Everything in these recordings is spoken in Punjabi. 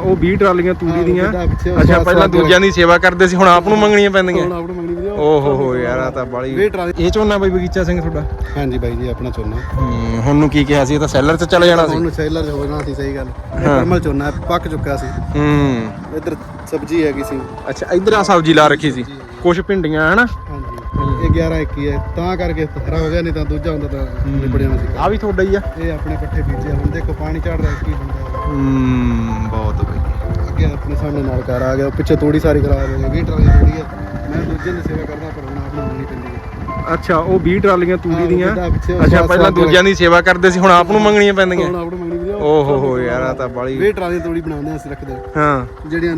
ਉਹ 20 ਟਰਾਲੀਆਂ ਤੂੜੀ ਦੀਆਂ। ਅੱਛਾ ਪਹਿਲਾਂ ਦੂਜਿਆਂ ਦੀ ਸੇਵਾ ਕਰਦੇ ਸੀ ਹੁਣ ਆਪ ਨੂੰ ਮੰਗਣੀਆਂ ਪੈਂਦੀਆਂ। ਹੁਣ ਮੰਗਣੀ ਓਹੋ ਹੋ ਯਾਰ ਆ ਤਾਂ ਬਾਲੀ ਇਹ ਝੋਨਾ ਬਈ ਬਗੀਚਾ ਸਿੰਘ ਤੁਹਾਡਾ? ਹਾਂਜੀ ਬਾਈ ਜੀ ਆਪਣਾ ਚੋਨਾ ਹੂੰ ਹੁਣ ਨੂੰ ਕੀ ਕਿਹਾ ਸੀ? ਇਹ ਤਾਂ ਸੈਲਰ 'ਚ ਚਲੇ ਜਾਣਾ ਸੀ। ਹੁਣ ਸੈਲਰ ਹੋਣਾ ਸੀ ਸਹੀ ਗੱਲ। ਚੋਨਾ ਹੈ, ਪੱਕ ਚੁੱਕਾ ਸੀ। ਹੂੰ। ਇੱਧਰ ਸਬਜ਼ੀ ਹੈਗੀ ਸੀ। ਅੱਛਾ ਇਧਰ ਆ ਸਬਜ਼ੀ ਲਾ ਰੱਖੀ ਸੀ। ਕੁਛ ਭਿੰਡੀਆਂ ਹਨਾ? ਹਾਂਜੀ। ਇਹ 11 21 ਹੈ ਤਾਂ ਕਰਕੇ ਹਰਾ ਹੋ ਗਿਆ ਨਹੀਂ ਤਾਂ ਦੂਜਾ ਹੁੰਦਾ ਤਾਂ ਨਿਬੜ ਜਾਣਾ ਸੀ। ਆ ਵੀ ਤੁਹਾਡਾ ਹੀ ਆ। ਇਹ ਆਪਣੇ ਪੱਠੇ ਬੀਜੇ ਹੁਣ ਦੇਖੋ ਪਾਣੀ ਚੜਦਾ ਕੀ ਹੁੰਦਾ ਹੂੰ ਬਹੁਤ ਸਾਹਮਣੇ ਨਾਲ ਘਰ ਆ ਗਿਆ ਪਿੱਛੇ ਤੋੜੀ ਸਾਰੀ ਖਰਾਬ ਹੋ ਗਈ 20 ਟਰਾਲੀ ਤੋੜੀ ਹੈ ਮੈਂ ਦੂਜੇ ਦੀ ਸੇਵਾ ਕਰਦਾ ਪਰ ਹੁਣ ਆਪ ਨੂੰ ਮੰਗਣੀ ਪੈਂਦੀ ਹੈ ਅੱਛਾ ਉਹ 20 ਟਰਾਲੀਆਂ ਤੂੜੀ ਹਾਂ, ਦੀਆਂ? ਉਹ ਅੱਛਾ ਪਹਿਲਾਂ ਦੂਜਿਆਂ ਦੀ ਸੇਵਾ ਕਰਦੇ ਸੀ ਹੁਣ ਆਪ ਨੂੰ ਮੰਗਣੀਆਂ ਪੈਂਦੀਆਂ ਹੁਣ ਆਪ ਨੂੰ ਮੰਗਣੀ ਵੀਡੀਓ ਓਹੋ ਹੋ ਯਾਰ ਆ ਤਾਂ ਬਾਲੀ 20 ਟਰਾਲੀ ਤੋੜੀ ਬਣਾਉਂਦੇ ਹਾਂ ਅਸੀਂ ਰੱਖਦੇ ਹਾਂ। ਹਾਂ। ਜਿਹੜੀਆਂ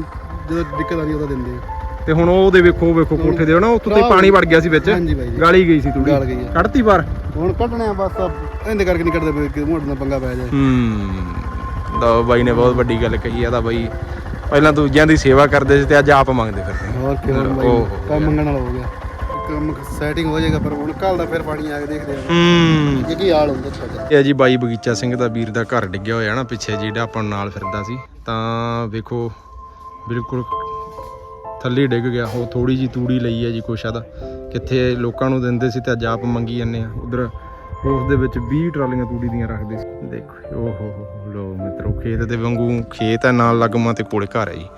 ਜਦੋਂ ਦਿੱਕਤ ਆਉਂਦੀ ਉਹਦਾ ਦਿੰਦੇ ਆ। ਤੇ ਹੁਣ ਉਹਦੇ ਵੇਖੋ ਉਹ ਵੇਖੋ ਕੋਠੇ ਦੇ ਨਾ ਉੱਤੋਂ ਤੇ ਪਾਣੀ ਵੜ ਗਿਆ ਸੀ ਵਿੱਚ। ਗਾਲੀ ਗਈ ਸੀ ਤੂੜੀ। ਹੈ ਕੱਢਤੀ ਬਾਹਰ? ਹੁਣ ਕੱਢਣੇ ਆ ਬਸ ਇਹਦੇ ਕਰਕੇ ਨਹੀਂ ਕੱਢਦੇ ਮੋੜ ਨਾਲ ਪੰਗਾ ਪੈ ਜਾਏ। ਹੂੰ। ਦਾ ਬਾਈ ਨੇ ਬਹੁਤ ਵੱਡੀ ਗੱਲ ਕਹੀ ਆ ਤਾਂ ਬਾਈ ਪਹਿਲਾਂ ਦੂਜਿਆਂ ਦੀ ਸੇਵਾ ਕਰਦੇ ਸੀ ਤੇ ਅੱਜ ਆਪ ਮੰਗਦੇ ਫਿਰਦੇ ਹੋਰ ਕਿਵੇਂ ਬਾਈ? ਓਹੋ ਕੰਮ ਮੰਗਣ ਵਾਲਾ ਹੋ ਗਿਆ। ਕੰਮ ਸੈਟਿੰਗ ਹੋ ਜਾਏਗਾ ਪਰ ਹੁਣ ਕੱਲ ਦਾ ਫਿਰ ਪਾਣੀ ਆ ਕੇ ਦੇਖਦੇ ਆ। ਹੂੰ। ਕਿ ਕੀ ਹਾਲ ਹੁੰਦਾ ਤੁਹਾਡਾ ਇਹ ਆ ਜੀ ਬਾਈ ਬਗੀਚਾ ਸਿੰਘ ਦਾ ਵੀਰ ਦਾ ਘਰ ਡਿੱਗਿਆ ਹੋਇਆ ਨਾ ਪਿੱਛੇ ਜਿਹੜਾ ਆਪਾਂ ਨੂੰ ਨਾਲ ਫਿਰਦਾ ਸੀ। ਤਾਂ ਵੇਖੋ ਬਿਲਕੁਲ ਥੱਲੇ ਡਿੱਗ ਗਿਆ। ਉਹ ਥੋੜੀ ਜੀ ਤੂੜੀ ਲਈ ਹੈ ਜੀ ਕੁਛ ਆਦਾ ਕਿੱਥੇ ਲੋਕਾਂ ਨੂੰ ਦਿੰਦੇ ਸੀ ਤੇ ਅੱਜ ਆਪ ਮੰਗੀ ਜਾਂਦੇ ਆ। ਉਧਰ ਉਸ ਦੇ ਵਿੱਚ 20 ਟਰਾਲੀਆਂ ਤੂੜੀ ਦੀਆਂ ਰੱਖਦੇ ਸੀ। ਦੇਖੋ ਓਹ ਹੋ ਲੋ ਮਿੱਤਰੋ, ਖੇਤ ਦੇ ਵਾਂਗੂ ਖੇਤ ਹੈ, ਨਾਲ ਲੱਗਮਾ ਤੇ ਕੋਲੇ ਘਰ ਹੈ ਜੀ।